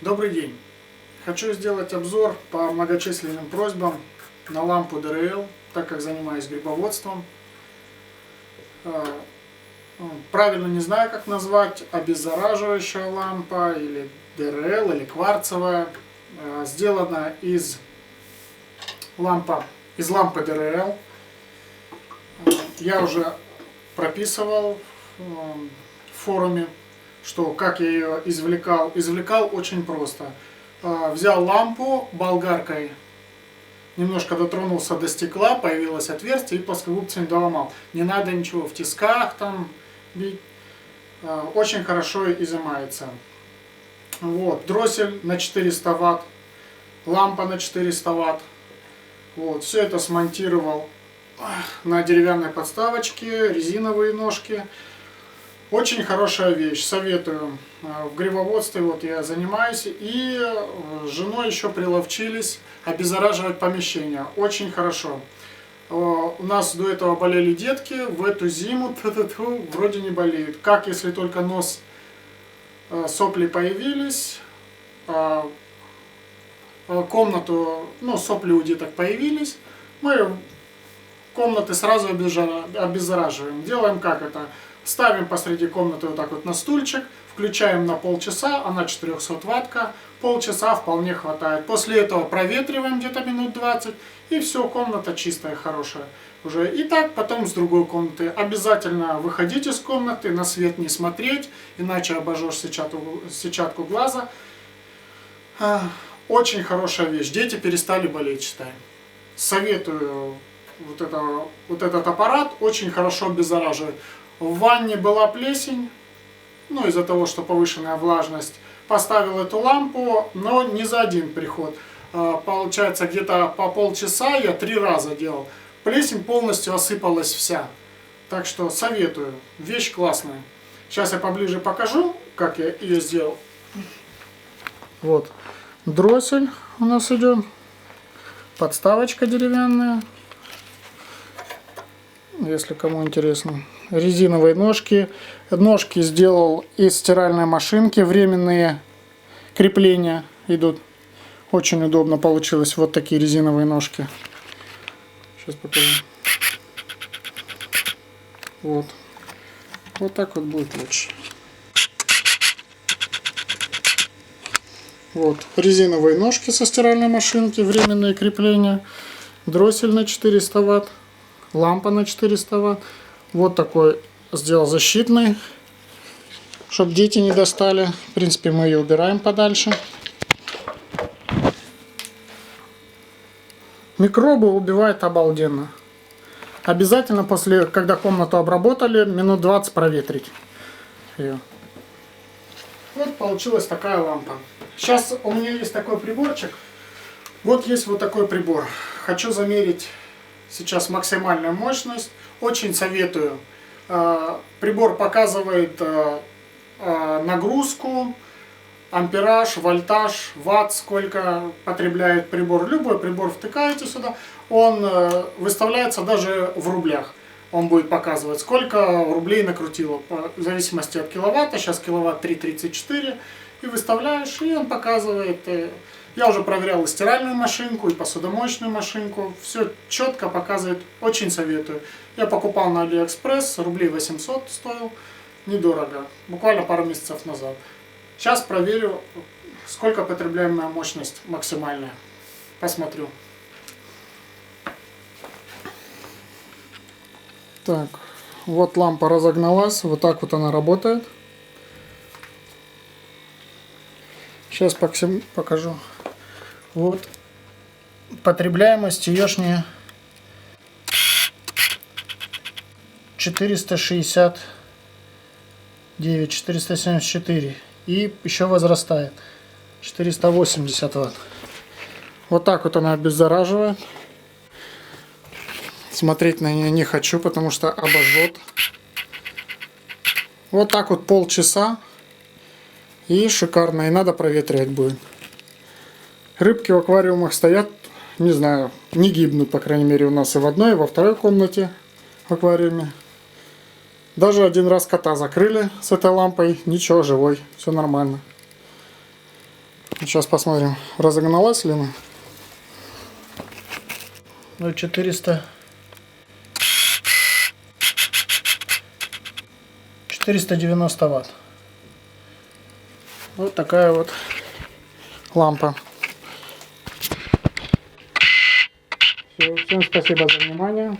Добрый день! Хочу сделать обзор по многочисленным просьбам на лампу ДРЛ, так как занимаюсь грибоводством. Э, Правильно не знаю, как назвать, обеззараживающая лампа или ДРЛ или кварцевая. Э, Сделана из, лампа, из лампы ДРЛ. Э, Я уже прописывал в форуме что как я ее извлекал. Извлекал очень просто. А, Взял лампу болгаркой, немножко дотронулся до стекла, появилось отверстие и плоскогубцем доломал. Не надо ничего в тисках там бить. А, Очень хорошо изымается. Вот, дроссель на 400 ватт, лампа на 400 ватт. Вот, все это смонтировал на деревянной подставочке, резиновые ножки. Очень хорошая вещь, советую. Э, В грибоводстве вот я занимаюсь и э, с женой еще приловчились обеззараживать помещение. Очень хорошо. Э, У нас до этого болели детки, в эту зиму тьфу-тьфу, вроде не болеют. Как если только нос сопли появились, комнату, ну сопли у деток появились, мы комнаты сразу обеззараживаем. Делаем как это? Ставим посреди комнаты вот так вот на стульчик, включаем на полчаса, она 400 ваттка, полчаса вполне хватает. После этого проветриваем где-то минут 20, и все, комната чистая, хорошая уже. И так потом с другой комнаты. Обязательно выходить из комнаты, на свет не смотреть, иначе обожжешь сетчатку, сетчатку глаза. Очень хорошая вещь. Дети перестали болеть, считаем. Советую вот, это, вот этот аппарат, очень хорошо обеззараживает. В ванне была плесень, ну из-за того, что повышенная влажность. Поставил эту лампу, но не за один приход. А, Получается, где-то по полчаса я три раза делал. Плесень полностью осыпалась вся. Так что советую. Вещь классная. Сейчас я поближе покажу, как я ее сделал. Вот. Дроссель у нас идет. Подставочка деревянная. Если кому интересно. Резиновые ножки. Ножки сделал из стиральной машинки. Временные крепления идут. Очень удобно получилось. Вот такие резиновые ножки. Сейчас покажу. Вот. Вот так вот будет лучше. Вот, резиновые ножки со стиральной машинки, временные крепления, дроссель на 400 ватт, лампа на 400 ватт. Вот такой сделал защитный, чтобы дети не достали. В принципе, мы ее убираем подальше. Микробы убивает обалденно. Обязательно после, когда комнату обработали, минут 20 проветрить ее. Вот получилась такая лампа. Сейчас у меня есть такой приборчик. Вот есть вот такой прибор. Хочу замерить сейчас максимальную мощность. Очень советую. Э, Прибор показывает э, э, нагрузку, ампераж, вольтаж, ватт, сколько потребляет прибор. Любой прибор втыкаете сюда, он э, выставляется даже в рублях. Он будет показывать, сколько рублей накрутило, в зависимости от киловатта. Сейчас киловатт 3,34. И выставляешь, и он показывает. э, Я уже проверял и стиральную машинку, и посудомоечную машинку. Все четко показывает. Очень советую. Я покупал на Алиэкспресс, рублей 800 стоил. Недорого. Буквально пару месяцев назад. Сейчас проверю, сколько потребляемая мощность максимальная. Посмотрю. Так, вот лампа разогналась, вот так вот она работает. Сейчас покажу. Вот потребляемость еешняя 469, 474 и еще возрастает 480 ватт. Вот так вот она обеззараживает. Смотреть на нее не хочу, потому что обожжет. Вот так вот полчаса. И шикарно. И надо проветривать будет. Рыбки в аквариумах стоят, не знаю, не гибнут, по крайней мере, у нас и в одной, и во второй комнате в аквариуме. Даже один раз кота закрыли с этой лампой. Ничего, живой. Все нормально. Сейчас посмотрим, разогналась ли она. Ну, 400... 490 ватт. Вот такая вот лампа. Всё, всем спасибо за внимание.